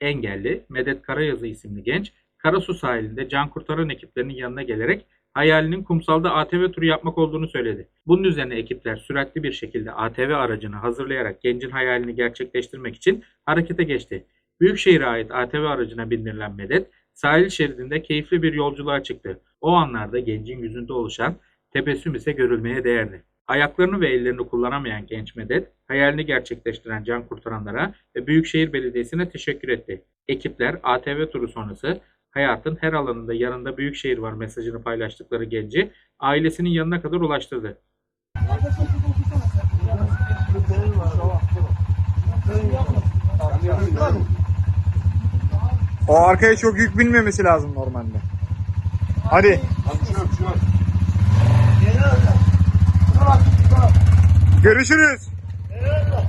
engelli Medet Karayazı isimli genç Karasu sahilinde can kurtaran ekiplerinin yanına gelerek hayalinin kumsalda ATV turu yapmak olduğunu söyledi. Bunun üzerine ekipler süratli bir şekilde ATV aracını hazırlayarak gencin hayalini gerçekleştirmek için harekete geçti. Büyükşehir'e ait ATV aracına bindirilen Medet sahil şeridinde keyifli bir yolculuğa çıktı. O anlarda gencin yüzünde oluşan tebessüm ise görülmeye değerdi. Ayaklarını ve ellerini kullanamayan genç Medet, hayalini gerçekleştiren can kurtaranlara ve Büyükşehir Belediyesi'ne teşekkür etti. Ekipler ATV turu sonrası hayatın her alanında yanında Büyükşehir var mesajını paylaştıkları genci ailesinin yanına kadar ulaştırdı. O arkaya çok yük binmemesi lazım normalde. Hadi. Görüşürüz. Eyvallah.